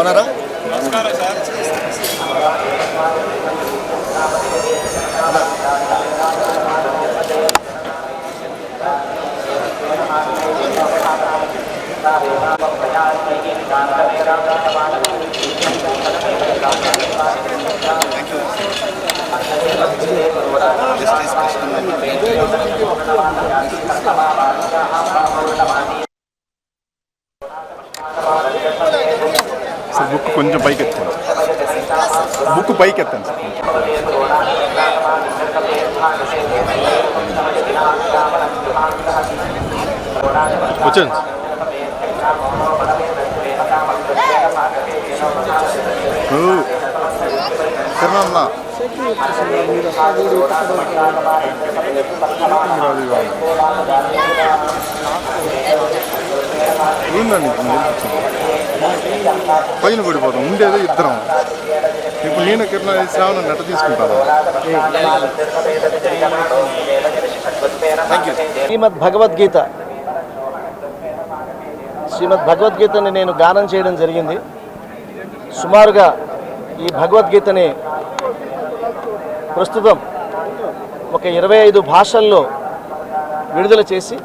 ఓనరా నమస్కారం sir justice Krishna sir book కొంచెం పైకి ఎత్తాను బుక్ పైకి ఎత్తాను సార్ వచ్చాను కిరణ్ పైన పడిపోతాం. ఉండేదే ఇద్దరం. ఇప్పుడు నేను కిరణ్ శ్రావణ నెట్ట తీసుకుంటాను. Thank you Shrimad Bhagavadgita. శ్రీమద్ భగవద్గీతని నేను గానం చేయడం జరిగింది. సుమారుగా ఈ భగవద్గీతని ప్రస్తుతం ఒక ఇరవై ఐదు భాషల్లో విడుదల చేసి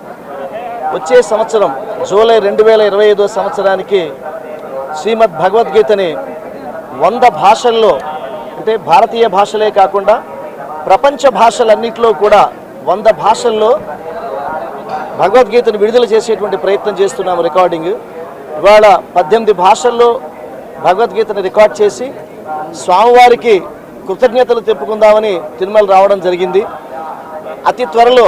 వచ్చే సంవత్సరం జూలై రెండు వేల ఇరవై ఐదో సంవత్సరానికి శ్రీమద్ భగవద్గీతని వంద భాషల్లో అంటే భారతీయ భాషలే కాకుండా ప్రపంచ భాషలన్నింటిలో కూడా వంద భాషల్లో భగవద్గీతను విడుదల చేసేటువంటి ప్రయత్నం చేస్తున్నాము రికార్డింగ్. ఇవాళ పద్దెనిమిది భాషల్లో భగవద్గీతను రికార్డ్ చేసి స్వామివారికి కృతజ్ఞతలు తెప్పుకుందామని తిరుమల రావడం జరిగింది. అతి త్వరలో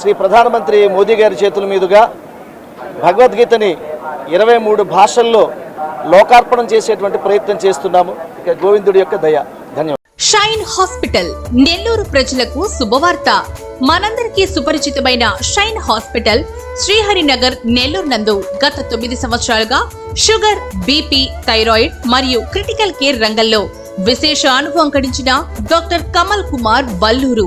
శ్రీ ప్రధానమంత్రి మోదీ గారి చేతుల మీదుగా భగవద్గీతని ఇరవై మూడు భాషల్లో లోకార్పణం చేసేటువంటి ప్రయత్నం చేస్తున్నాము. ఇక గోవిందుడి యొక్క దయ. ధన్యవాదాలు. షైన్ హాస్పిటల్ నెల్లూరు ప్రజలకు శుభవార్త. మనందరికీ సుపరిచితమైన షైన్ హాస్పిటల్ శ్రీహరినగర్ నెల్లూరు నందు గత తొమ్మిది సంవత్సరాలుగా షుగర్ బీపీ థైరాయిడ్ మరియు క్రిటికల్ కేర్ రంగంలో విశేష అనుభవం గడించిన doctor Kamal Kumar Balluru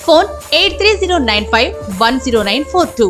Phone eight three zero nine five one zero nine four two